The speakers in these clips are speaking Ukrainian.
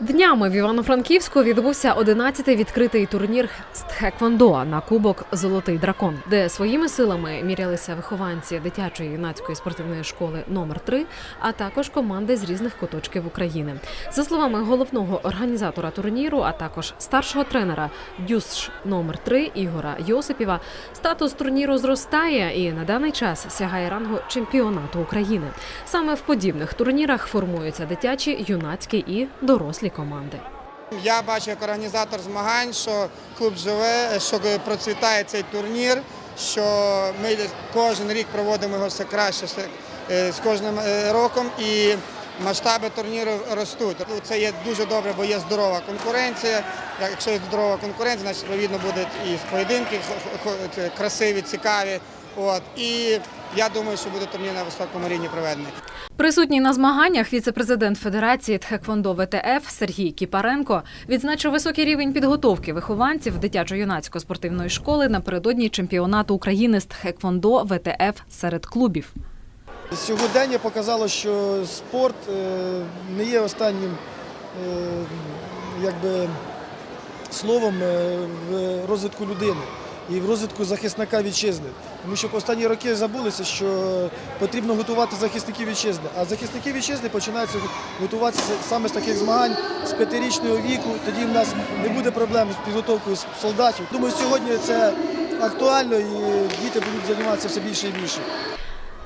Днями в Івано-Франківську відбувся 11-й відкритий турнір з тхеквондо на кубок Золотий дракон, де своїми силами мірялися вихованці дитячої юнацької спортивної школи номер 3 а також команди з різних куточків України. За словами головного організатора турніру, а також старшого тренера Дюсш номер 3 Ігора Йосипіва, статус турніру зростає і на даний час сягає рангу чемпіонату України. Саме в подібних турнірах формуються дитячі, юнацькі і дорослі команди. Я бачу як організатор змагань, що клуб живе, що процвітає цей турнір, що ми кожен рік проводимо його все краще е, з кожним е, роком і масштаби турніру ростуть. Ну, Це є дуже добре, бо є здорова конкуренція. Якщо є здорова конкуренція, значить відповідно будуть і поєдинки красиві, цікаві. От. І я думаю, що буде турнір на високому рівні проведений. Присутній на змаганнях віце-президент Федерації Тхеквондо ВТФ Сергій Кіпаренко відзначив високий рівень підготовки вихованців дитячо-юнацької спортивної школи напередодні чемпіонату України з Тхеквондо ВТФ серед клубів. Сьогодення показало, що спорт е, не є останнім е, якби, словом е, в розвитку людини і в розвитку захисника вітчизни. Тому що останні роки забулися, що потрібно готувати захисників вітчизни. А захисники вітчизни починаються готуватися саме з таких змагань з п'ятирічного віку. Тоді в нас не буде проблем з підготовкою солдатів. Думаю, сьогодні це актуально і діти будуть займатися все більше і більше.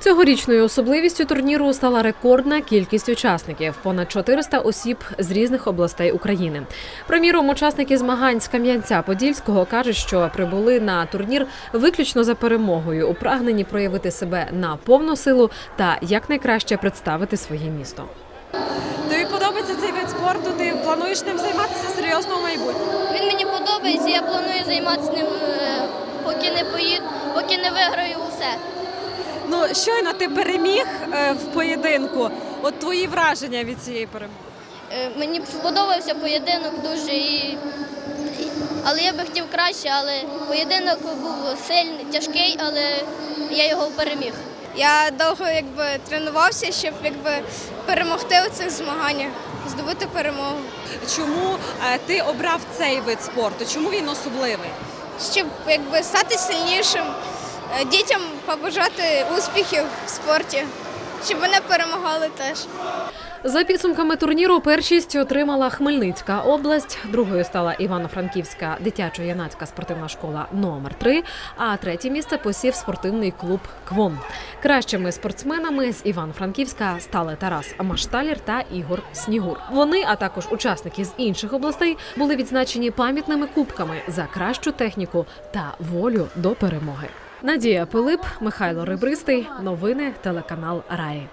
Цьогорічною особливістю турніру стала рекордна кількість учасників понад 400 осіб з різних областей України. Приміром, учасники змагань з Кам'янця-Подільського кажуть, що прибули на турнір виключно за перемогою, у прагненні проявити себе на повну силу та якнайкраще представити своє місто. Тобі подобається цей вид спорту? Ти плануєш ним займатися серйозно в майбутньому? Він мені подобається, я планую займатися ним, е, поки не поїду, поки не виграю усе. Ну щойно ти переміг е, в поєдинку. От твої враження від цієї перемоги. Е, Мені сподобався поєдинок дуже, і... але я би хотів краще, але поєдинок був сильний, тяжкий, але я його переміг. Я довго якби тренувався, щоб якби перемогти у цих змаганнях, здобути перемогу, Чому е, ти обрав цей вид спорту? Чому він особливий? щоб якби стати сильнішим, дітям побажати успіхів в спорті, щоб вони перемагали теж. За підсумками турніру першість отримала Хмельницька область, другою стала Івано-Франківська дитячо-юнацька спортивна школа номер 3 а третє місце посів спортивний клуб Квон. Кращими спортсменами з Івано-Франківська стали Тарас Машталір та Ігор Снігур. Вони, а також учасники з інших областей, були відзначені пам'ятними кубками за кращу техніку та волю до перемоги. Надія Пилип, Михайло Рибристий. Новини телеканал Раї.